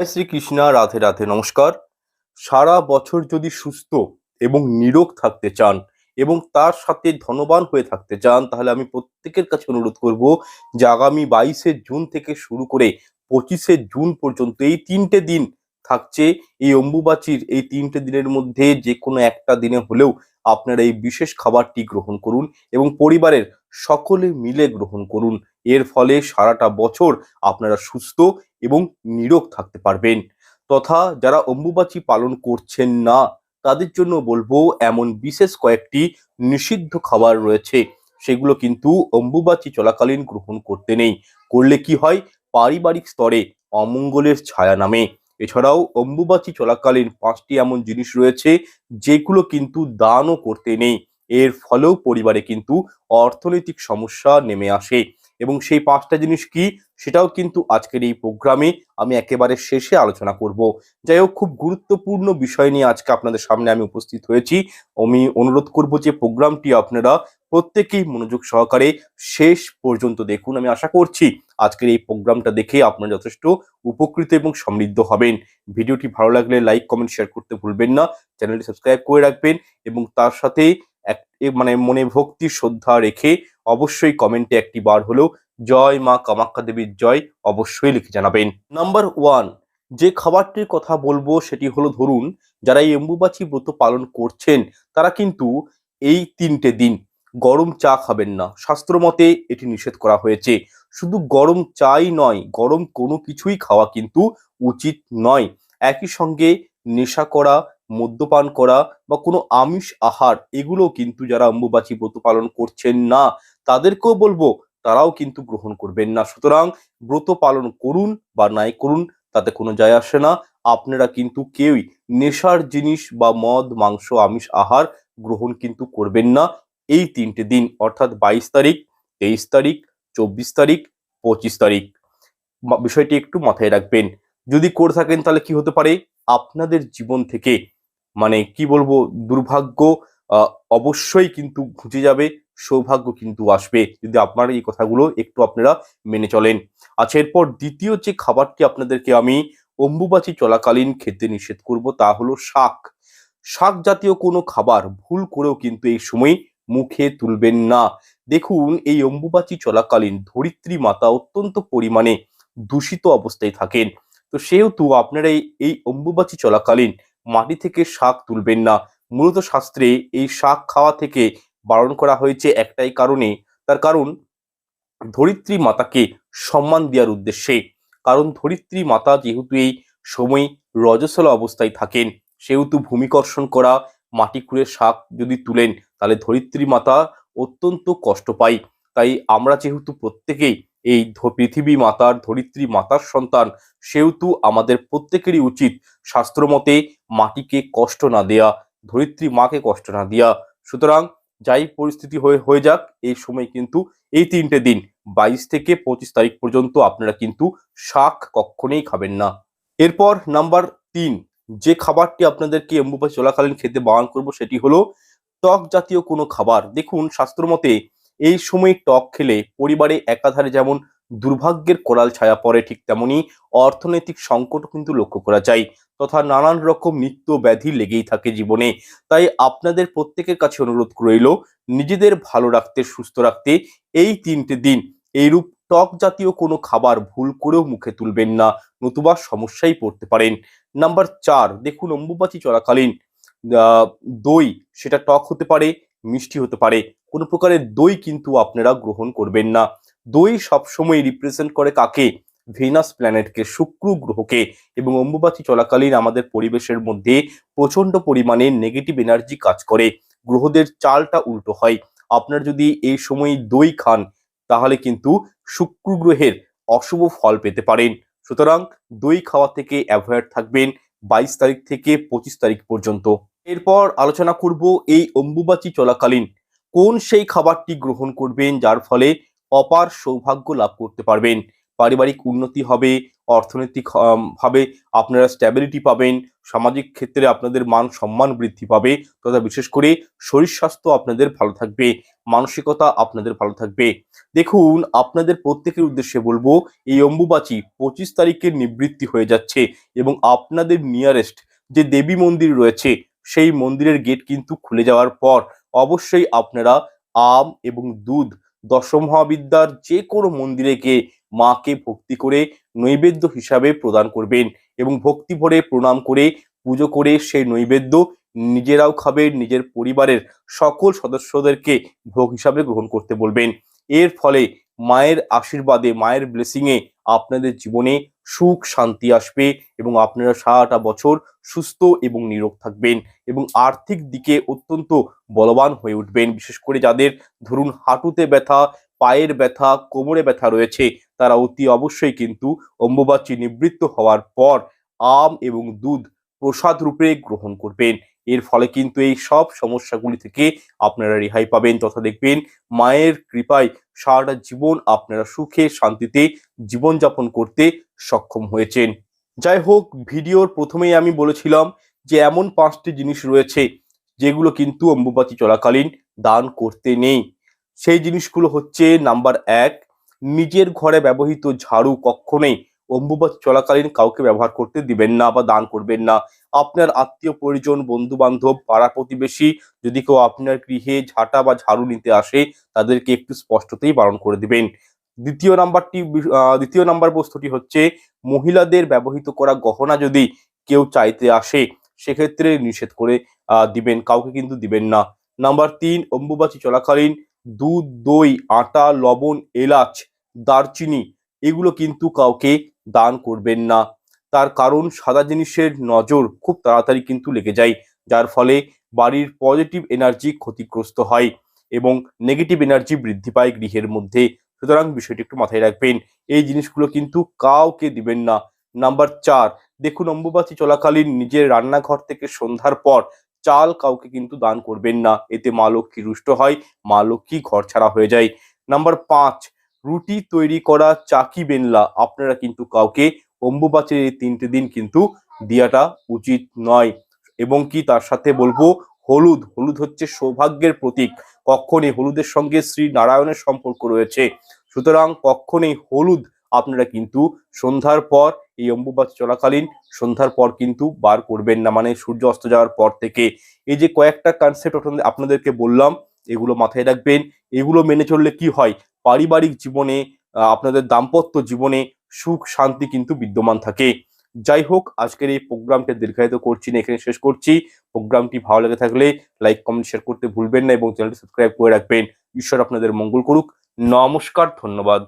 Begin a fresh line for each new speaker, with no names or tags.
জয় শ্রীকৃষ্ণা, রাধে রাধে, নমস্কার। সারা বছর যদি সুস্থ এবং নিরোগ থাকতে চান এবং তার সাথে ধনবান হয়ে থাকতে চান, তাহলে আমি প্রত্যেকের কাছে অনুরোধ করব যে আগামী বাইশে জুন থেকে শুরু করে পঁচিশে জুন পর্যন্ত এই তিনটে দিন থাকছে। এই অম্বুবাচীর এই তিনটে দিনের মধ্যে যে কোনো একটা দিনে হলেও আপনারা এই বিশেষ খাবারটি গ্রহণ করুন এবং পরিবারের সকলে মিলে গ্রহণ করুন। এর ফলে সারাটা বছর আপনারা সুস্থ এবং নিরোগ থাকতে পারবেন। তথা যারা অম্বুবাচী পালন করছেন না, তাদের জন্য বলব এমন বিশেষ কয়েকটি নিষিদ্ধ খাবার রয়েছে। সেগুলো কিন্তু অম্বুবাচী চলাকালীন গ্রহণ করতে নেই। করলে কি হয়? পারিবারিক স্তরে অমঙ্গলের ছায়া নামে। এছাড়াও অম্বুবাচী চলাকালীন পাঁচটি এমন জিনিস রয়েছে, যেগুলো কিন্তু দানও করতে নেই। এর ফলেও পরিবারে কিন্তু অর্থনৈতিক সমস্যা নেমে আসে। এবং সেই পাঁচটা জিনিস কি সেটাও কিন্তু আজকের এই প্রোগ্রামে আমি একেবারে শেষে আলোচনা করব। যাই হোক, খুব গুরুত্বপূর্ণ বিষয় নিয়ে আজকে আপনাদের সামনে আমি উপস্থিত হয়েছি। আমি অনুরোধ করব যে প্রোগ্রামটি আপনারা প্রত্যেকেই মনোযোগ সহকারে শেষ পর্যন্ত দেখুন। আমি আশা করছি আজকের এই প্রোগ্রামটা দেখে আপনারা যথেষ্ট উপকৃত এবং সমৃদ্ধ হবেন। ভিডিওটি ভালো লাগলে লাইক, কমেন্ট, শেয়ার করতে ভুলবেন না। চ্যানেলটি সাবস্ক্রাইব করে রাখবেন এবং তার সাথে এক মানে মনে ভক্তি, শ্রদ্ধা রেখে অবশ্যই কমেন্টে একটি বার হলেও জয় মা কামাখ্যা দেবীর জয় অবশ্যই লিখে জানাবেন। নাম্বার ওয়ান যে খাবারটির কথা বলব সেটি হলো ধরুন, যারা এই অম্বুবাচী ব্রত পালন করছেন, তারা কিন্তু এই তিনটে দিন গরম চা খাবেন না। শাস্ত্র মতে এটি নিষেধ করা হয়েছে। শুধু গরম চাই নয়, গরম কোনো কিছুই খাওয়া কিন্তু উচিত নয়। একই সঙ্গে নেশা করা মদ্যপান করা বা কোনো আমিষ আহার এগুলো কিন্তু যারা অম্বুবাচী ব্রত পালন করছেন না, তাদেরকেও বলব তারাও কিন্তু গ্রহণ করবেন না। সুতরাং ব্রত পালন করুন বা নাই করুন, তাতে কোনো যায় আসে না। আপনারা কিন্তু কেউই নেশার জিনিস বা মদ, মাংস, আমিষ আহার গ্রহণ কিন্তু করবেন না। এই তিনটে দিন, অর্থাৎ বাইশ তারিখ, তেইশ তারিখ, চব্বিশ তারিখ, পঁচিশ তারিখ। বিষয়টি একটু মাথায় রাখবেন। যদি করে থাকেন তাহলে কি হতে পারে? আপনাদের জীবন থেকে মানে কি বলব, দুর্ভাগ্য অবশ্যই কিন্তু ঘুচে যাবে, সৌভাগ্য কিন্তু আসবে। যদি আপনারা এই কথাগুলো একটু আপনারা মেনে চলেন। আচ্ছা এরপর দ্বিতীয় যে খাবারটি আপনাদেরকে আমি অম্বুবাচী চলাকালীন খেতে নিষেধ করব তা হলো শাক। শাক জাতীয় কোনো খাবার ভুল করেও কিন্তু এই সময় মুখে তুলবেন না। দেখুন, এই অম্বুবাচী চলাকালীন ধরিত্রী মাতা অত্যন্ত পরিমাণে দূষিত অবস্থায় থাকেন। তো সেহেতু আপনারা এই অম্বুবাচী চলাকালীন মাটি থেকে শাক তুলবেন না। মূলত শাস্ত্রে এই শাক খাওয়া থেকে বারণ করা হয়েছে একটাই কারণে। তার কারণ, ধরিত্রী মাতাকে সম্মান দেওয়ার উদ্দেশ্যে। কারণ, ধরিত্রী মাতা যেহেতু এই সময় রজসল অবস্থায় থাকেন, সেহেতু ভূমিকর্ষণ করা, মাটি খুঁড়ে শাক যদি তুলেন, তাহলে ধরিত্রী মাতা অত্যন্ত কষ্ট পায়। তাই আমরা যেহেতু প্রত্যেকেই এই পৃথিবী মাতার ধরিত্রী মাতার সন্তান সেহেতু আমাদের প্রত্যেকেরই উচিত শাস্ত্রমতে মাটিকে কষ্ট না দেয়া, ধরিত্রী মাকে কষ্ট না দেয়া। সুতরাং যাই পরিস্থিতি হয়ে হয়ে যাক, এই সময় কিন্তু এই তিনটে দিন, বাইশ থেকে পঁচিশ তারিখ পর্যন্ত আপনারা কিন্তু শাক কখনোই খাবেন না। এরপর নাম্বার তিন, যে খাবারটি আপনাদেরকে অম্বুবাচী চলাকালীন খেতে বারণ করব সেটি হলো টক জাতীয় কোনো খাবার। দেখুন শাস্ত্রমতে এই সময় টক খেলে পরিবারে একাধারে যেমন দুর্ভাগ্যের কোরাল ছায়া পড়ে ঠিক তেমনি অর্থনৈতিক সংকটও কিন্তু লক্ষ্য করা যায় তথা নানান রকম নিত্য ব্যাধি লেগেই থাকে জীবনে। তাই আপনাদের প্রত্যেকের কাছে অনুরোধ রইল নিজেদের ভালো রাখতে, সুস্থ রাখতে এই তিনটে দিন। এইরূপ টক জাতীয় কোনো খাবার ভুল করেও মুখে তুলবেন না, নতুবা সমস্যায় পড়তে পারেন। নাম্বার চার, দেখুন অম্বুবাচী চলাকালীন দই, সেটা টক হতে পারে মিষ্টি হতে পারে। কোনো প্রকারের দই কিন্তু আপনারা গ্রহণ করবেন না। দই সবসময় রিপ্রেজেন্ট করে কাকে? ভেনাস প্ল্যানেটকে শুক্র গ্রহকে। এবং অম্বুবাচী চলাকালীন আমাদের পরিবেশের মধ্যে প্রচণ্ড পরিমাণে নেগেটিভ এনার্জি কাজ করে। গ্রহদের চালটা উল্টো হয়। আপনার যদি এই সময় দই খান, তাহলে কিন্তু শুক্র গ্রহের অশুভ ফল পেতে পারেন। সুতরাং দই খাওয়া থেকে অ্যাভয়েড থাকবেন। বাইশ তারিখ থেকে পঁচিশ তারিখ পর্যন্ত। এরপর আলোচনা করব এই অম্বুবাচী চলাকালীন। কোন সেই খাবারটি গ্রহণ করবেন, যার ফলে অপার সৌভাগ্য লাভ করতে পারবেন? পারিবারিক উন্নতি হবে, অর্থনৈতিক ভাবে আপনারা স্ট্যাবিলিটি পাবেন, সামাজিক ক্ষেত্রে আপনাদের মান সম্মান বৃদ্ধি পাবে, তথা বিশেষ করে শরীর স্বাস্থ্য আপনাদের ভালো থাকবে, মানসিকতা আপনাদের ভালো থাকবে। দেখুন, আপনাদের প্রত্যেকের উদ্দেশ্যে বলব, এই অম্বুবাচী পঁচিশ তারিখের নিবৃত্তি হয়ে যাচ্ছে এবং আপনাদের নিয়ারেস্ট যে দেবী মন্দির রয়েছে সেই মন্দিরের গেট কিন্তু খুলে যাওয়ার পর অবশ্যই আপনারা আম এবং দুধ, দশম মহাবিদ্যার যে কোনো মন্দিরে গিয়ে মাকে ভক্তি করে নৈবেদ্য হিসাবে প্রদান করবেন এবং ভক্তি ভরে প্রণাম করে পুজো করে সেই নৈবেদ্য নিজেরাও খাবেন নিজের পরিবারের সকল সদস্যদেরকে ভোগ হিসাবে গ্রহণ করতে বলবেন। এর ফলে মায়ের আশীর্বাদে, মায়ের ব্লেসিংয়ে আপনাদের জীবনে সুখ, শান্তি আসবে এবং আপনারা সারাটা বছর সুস্থ এবং নিরোগ থাকবেন এবং আর্থিক দিকে অত্যন্ত বলবান হয়ে উঠবেন। বিশেষ করে যাদের ধরুন হাঁটুতে ব্যথা, পায়ের ব্যথা, কোমরে ব্যথা রয়েছে, তারা অতি অবশ্যই কিন্তু অম্বুবাচী নিবৃত্ত হওয়ার পর আম এবং দুধ প্রসাদ রূপে গ্রহণ করবেন। এর ফলে কিন্তু এই সব সমস্যাগুলি থেকে আপনারা রেহাই পাবেন তথা দেখবেন মায়ের কৃপায় সারাটা জীবন আপনারা সুখে, শান্তিতে জীবনযাপন করতে সক্ষম হয়েছেন। যাই হোক, ভিডিওর প্রথমেই আমি বলেছিলাম যে এমন পাঁচটি জিনিস রয়েছে যেগুলো কিন্তু অম্বুবাচী চলাকালীন দান করতে নেই। সেই জিনিসগুলো হচ্ছে, নাম্বার এক, নিজের ঘরে ব্যবহৃত ঝাড়ু কখনোই অম্বুবাচী চলাকালীন কাউকে ব্যবহার করতে দিবেন না বা দান করবেন না। আপনার আত্মীয়, পরিজন বন্ধু বান্ধব পাড়া প্রতিবেশী যদি কেউ আপনার গৃহে ঝাঁটা বা ঝাড়ু নিতে আসে, তাদেরকে একটু স্পষ্টতেই বারণ করে দিবেন। দ্বিতীয় নাম্বারটি দ্বিতীয় নাম্বার বস্তুটি হচ্ছে মহিলাদের ব্যবহৃত করা গহনা যদি কেউ চাইতে আসে, সেক্ষেত্রে নিষেধ করে দিবেন, কাউকে কিন্তু দিবেন না। নাম্বার তিন, অম্বুবাচী চলাকালীন দুধ, দই, আটা, লবণ, এলাচ, দারচিনি, এগুলো কিন্তু কাউকে দান করবেন না। তার কারণ সাদা জিনিসের নজর খুব তাড়াতাড়ি কিন্তু লেগে যায়, যার ফলে বাড়ির পজিটিভ এনার্জি ক্ষতিগ্রস্ত হয় এবং নেগেটিভ এনার্জি বৃদ্ধি পায় গৃহের মধ্যে। সুতরাং বিষয়টি একটু মাথায় রাখবেন। এই জিনিসগুলো কিন্তু কাউকে দিবেন না। নাম্বার চার, দেখুন অম্বুবাচী চলাকালীন নিজের রান্নাঘর থেকে সন্ধ্যার পর চাল কাউকে কিন্তু দান করবেন না। এতে মা লক্ষ্মী রুষ্ট হয়, মা লক্ষ্মী ঘর ছাড়া হয়ে যায়। নাম্বার পাঁচ, রুটি তৈরি করা চাকি বেনলা আপনারা কিন্তু কাউকে অম্বুবাচীর এই তিনটে দিন কিন্তু দেওয়াটা উচিত নয়। এবং কি তার সাথে বলব? হলুদ হলুদ হচ্ছে সৌভাগ্যের প্রতীক। কখনই হলুদের সঙ্গে শ্রী নারায়ণের সম্পর্ক রয়েছে। সুতরাং কখনই হলুদ আপনারা কিন্তু সন্ধ্যার পর, এই অম্বুবাচী চলাকালীন সন্ধ্যার পর কিন্তু বার করবেন না মানে সূর্য অস্ত যাওয়ার পর থেকে। এই যে কয়েকটা কনসেপ্ট আপনাদেরকে বললাম, এগুলো মাথায় রাখবেন। এগুলো মেনে চললে কি হয়? পারিবারিক জীবনে আপনাদের দাম্পত্য জীবনে সুখ শান্তি কিন্তু বিদ্যমান থাকে। যাই হোক আজকের এই প্রোগ্রামটা দীর্ঘায়িত করছি না এখানে শেষ করছি। প্রোগ্রামটি ভালো লেগে থাকলে লাইক কমেন্ট শেয়ার করতে ভুলবেন না এবং চ্যানেলটি সাবস্ক্রাইব করে রাখবেন। ঈশ্বর আপনাদের মঙ্গল করুক। নমস্কার, ধন্যবাদ।